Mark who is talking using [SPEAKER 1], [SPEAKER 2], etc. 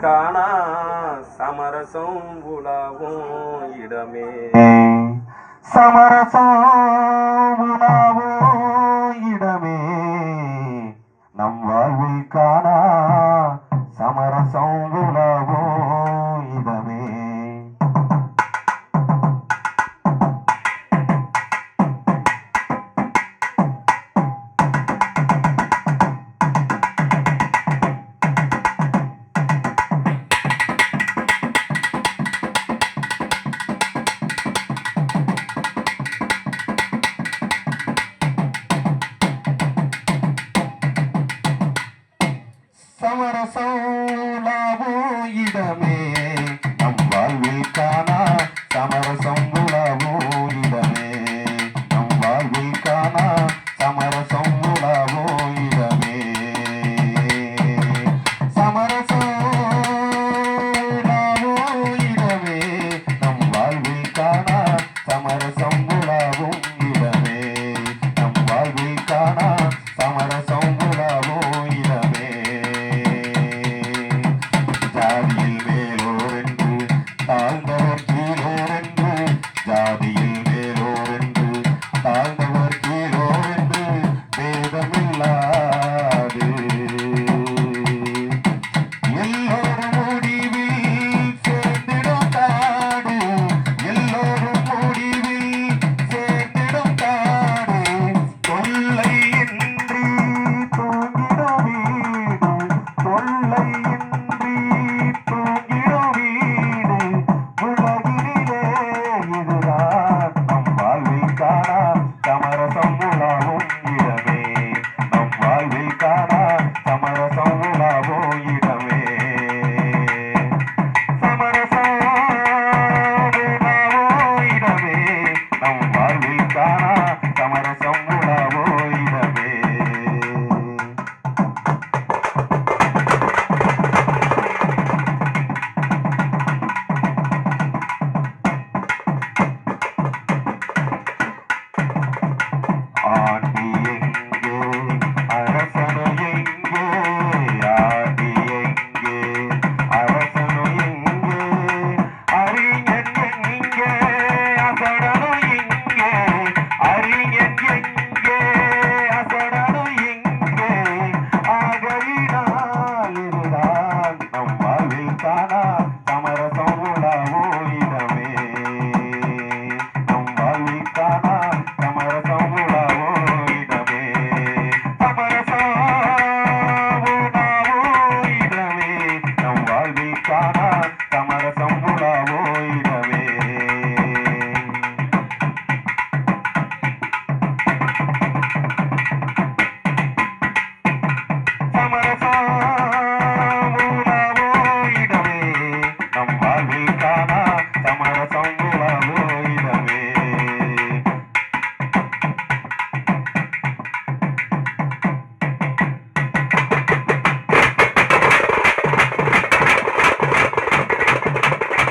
[SPEAKER 1] காணா சமரசம் உலாவும் இடமே.
[SPEAKER 2] சமரசம் உலாவும் இடமே. நம் வாழ்வில் காணா சமரசம் உலா அவர சௌலாவோ இடமே. நம் வாழ்வில் காணா சமரசம் உலாவோ இடமே. நம் வாழ்வில் காணா சமரசம் உலாவோ இடமே. சமரசம் உலாவோ இடமே. நம் வாழ்வில் சமரசம் உலாவோ சமரசம் உலாவும்